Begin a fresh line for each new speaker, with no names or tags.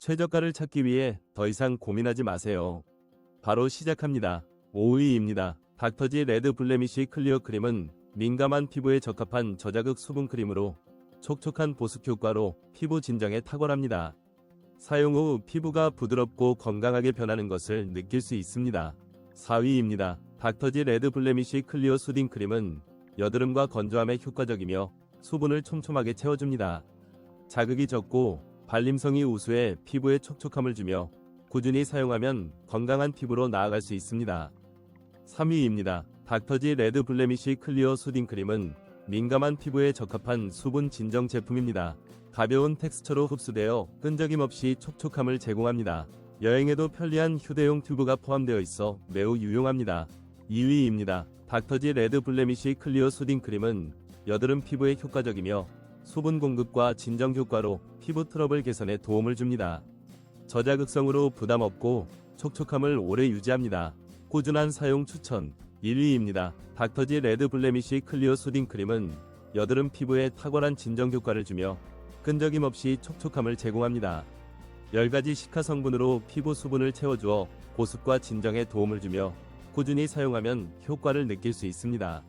최저가를 찾기 위해 더 이상 고민하지 마세요. 바로 시작합니다. 5위입니다. 닥터지 레드 블레미쉬 클리어 크림은 민감한 피부에 적합한 저자극 수분 크림으로 촉촉한 보습 효과로 피부 진정에 탁월합니다. 사용 후 피부가 부드럽고 건강하게 변하는 것을 느낄 수 있습니다. 4위입니다. 닥터지 레드 블레미쉬 클리어 수딩 크림은 여드름과 건조함에 효과적이며 수분을 촘촘하게 채워줍니다. 자극이 적고 발림성이 우수해 피부에 촉촉함을 주며 꾸준히 사용하면 건강한 피부로 나아갈 수 있습니다. 3위입니다. 닥터지 레드 블레미쉬 클리어 수딩 크림은 민감한 피부에 적합한 수분 진정 제품입니다. 가벼운 텍스처로 흡수되어 끈적임 없이 촉촉함을 제공합니다. 여행에도 편리한 휴대용 튜브가 포함되어 있어 매우 유용합니다. 2위입니다. 닥터지 레드 블레미쉬 클리어 수딩 크림은 여드름 피부에 효과적이며 수분 공급과 진정 효과로 피부 트러블 개선에 도움을 줍니다. 저자극성으로 부담 없고 촉촉함을 오래 유지합니다. 꾸준한 사용 추천 1위입니다. 닥터지 레드 블레미쉬 클리어 수딩 크림은 여드름 피부에 탁월한 진정 효과를 주며 끈적임 없이 촉촉함을 제공합니다. 10가지 시카 성분으로 피부 수분을 채워주어 보습과 진정에 도움을 주며 꾸준히 사용하면 효과를 느낄 수 있습니다.